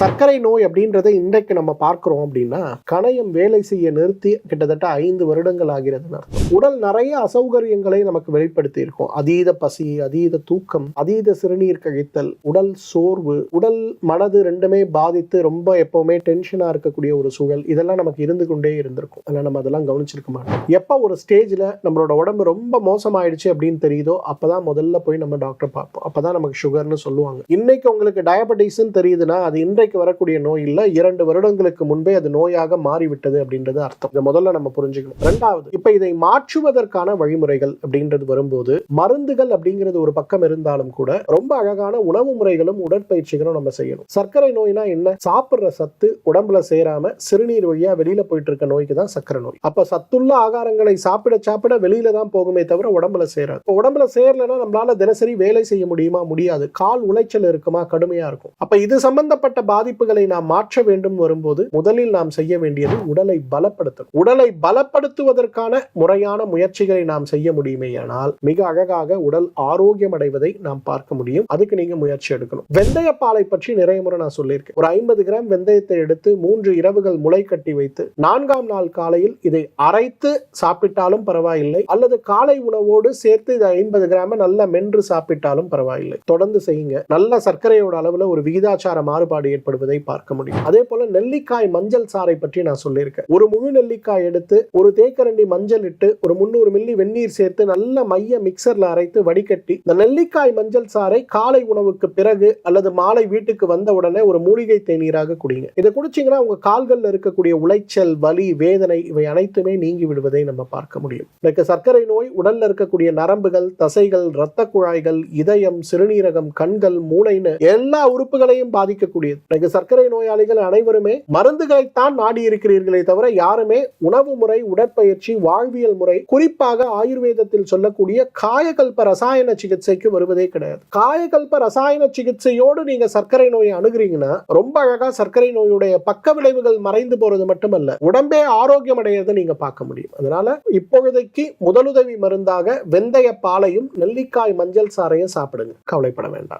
சர்க்கரை நோய் அப்படின்றத இன்றைக்கு நம்ம பார்க்குறோம் அப்படின்னா கணையம் வேலை செய்ய நிறுத்தி கிட்டத்தட்ட ஐந்து வருடங்கள் ஆகிறதுன்னு அர்த்தம். உடல் நிறைய அசௌகரியங்களை நமக்கு வெளிப்படுத்தி இருக்கும். அதீத பசி அதீத தூக்கம் அதீத சிறுநீர் கழித்தல் உடல் சோர்வு உடல் மனது ரெண்டுமே பாதித்து ரொம்ப எப்பவுமே டென்ஷனா இருக்கக்கூடிய ஒரு சூழல் இதெல்லாம் நமக்கு இருந்து கொண்டே இருந்திருக்கும். அதனால் நம்ம அதெல்லாம் கவனிச்சிருக்க மாட்டோம். எப்போ ஒரு ஸ்டேஜில் நம்மளோட உடம்பு ரொம்ப மோசமாயிடுச்சு அப்படின்னு தெரியுதோ அப்பதான் முதல்ல போய் நம்ம டாக்டர் பார்ப்போம். அப்பதான் நமக்கு சுகர்னு சொல்லுவாங்க. இன்னைக்கு உங்களுக்கு டயபெட்டிஸ்ன்னு தெரியுதுன்னா அது இன்றைக்கு குழந்தைக்கு வரக்கூடிய நோய் இல்ல இரண்டு வருடங்களுக்கு முன்பே அது நோயாக மாறிவிட்டது அப்படின்றது அர்த்தம். இதை முதல்ல நம்ம புரிஞ்சுக்கணும். ரெண்டாவது இப்ப இதை மாற்றுவதற்கான வழிமுறைகள் அப்படின்றது வரும்போது மருந்துகள் அப்படிங்கிறது ஒரு பக்கம் இருந்தாலும் கூட ரொம்ப அழகான உணவு முறைகளும் உடற்பயிற்சிகளும் நம்ம செய்யணும். சர்க்கரை நோய்னா என்ன? சாப்பிடுற சத்து உடம்புல சேராம சிறுநீர் வழியா வெளியில போயிட்டு இருக்க நோய்க்கு தான் சர்க்கரை நோய். அப்ப சத்துள்ள ஆகாரங்களை சாப்பிட சாப்பிட வெளியில தான் போகுமே தவிர உடம்புல சேராது. உடம்புல சேரலன்னா நம்மளால தினசரி வேலை செய்ய முடியுமா? முடியாது. கால் உளைச்சல் இருக்குமா? கடுமையா இருக்கும். அப்ப இது சம்பந்தப்பட்ட பாதிப்புகளை நாம் மாற்ற வேண்டும் வரும்போது முதலில் நாம் செய்ய வேண்டியது உடலை பலப்படுத்தணும். உடலை பலப்படுத்துவதற்கான முறையான முயற்சிகளை நாம் செய்ய முடியுமேயானால் மிக அழகாக உடல் ஆரோக்கியம் அடைவதை நாம் பார்க்க முடியும். அதுக்கு நீங்க முயற்சி எடுக்கணும். வெந்தயப்பாலை பற்றி நிறைய முறை நான் சொல்லியிருக்கேன். ஒரு ஐம்பது கிராம் வெந்தயத்தை எடுத்து மூன்று இரவுகள் முளை கட்டி வைத்து நான்காம் நாள் காலையில் இதை அரைத்து சாப்பிட்டாலும் பரவாயில்லை. அல்லது காலை உணவோடு சேர்த்து இதை ஐம்பது கிராம நல்லா மென்று சாப்பிட்டாலும் பரவாயில்லை. தொடர்ந்து செய்யுங்க. நல்ல சர்க்கரையோட அளவுல ஒரு விகிதாச்சார மாறுபாடு ஏற்படுவதை பார்க்க முடியும். அதே போல நெல்லிக்காய் மஞ்சள் சாறை பற்றி நான் சொல்லியிருக்கேன். ஒரு முழு நெல்லிக்காய் எடுத்து ஒரு தேக்கரண்டி மஞ்சள் இட்டு ஒரு முந்நூறு மில்லி வெந்நீர் சேர்த்து நல்ல மைய மிக்சர்ல அரைத்து வடிகட்டி இந்த நெல்லிக்காய் மஞ்சள் சாறை காலை உணவுக்கு பிறகு அல்லது மாலை வீட்டுக்கு வந்த உடனே ஒரு மூலிகை தேநீராக குடிங்க. இதை குடிச்சீங்கன்னா உங்க கால்களில் இருக்கக்கூடிய உளைச்சல் வலி வேதனை இவை அனைத்துமே நீங்கி விடுவதை நம்ம பார்க்க முடியும். இன்னைக்கு சர்க்கரை நோய் உடல்ல இருக்கக்கூடிய நரம்புகள் தசைகள் இரத்த குழாய்கள் இதயம் சிறுநீரகம் கண்கள் மூளைன்னு எல்லா உறுப்புகளையும் பாதிக்கக்கூடியது. இன்னைக்கு சர்க்கரை நோயாளிகள் அனைவருமே மருந்துகளைத்தான் நாடி இருக்கிறீர்களே தவிர யாருமே உணவு முறை உடற்பயிற்சி வாழ்வியல் முறை குறிப்பாக ஆயுர்வேதத்தில் சொல்லக்கூடிய காயகல்ப ரசாயன சிகிச்சைக்கு வருவதே கிடையாது. காயகல்ப ரசாயன சிகிச்சையோடு நீங்க சர்க்கரை நோயை அணுகிறீங்கன்னா ரொம்ப அழகா சர்க்கரை நோயுடைய பக்க விளைவுகள் மறைந்து போறது மட்டுமல்ல உடம்பே ஆரோக்கியம் அடையிறதை நீங்க பார்க்க முடியும். அதனால இப்பொழுதைக்கு முதலுதவி மருந்தாக வெந்தய பாலையும் நெல்லிக்காய் மஞ்சள் சாறையும் சாப்பிடுங்க. கவலைப்பட வேண்டாம்.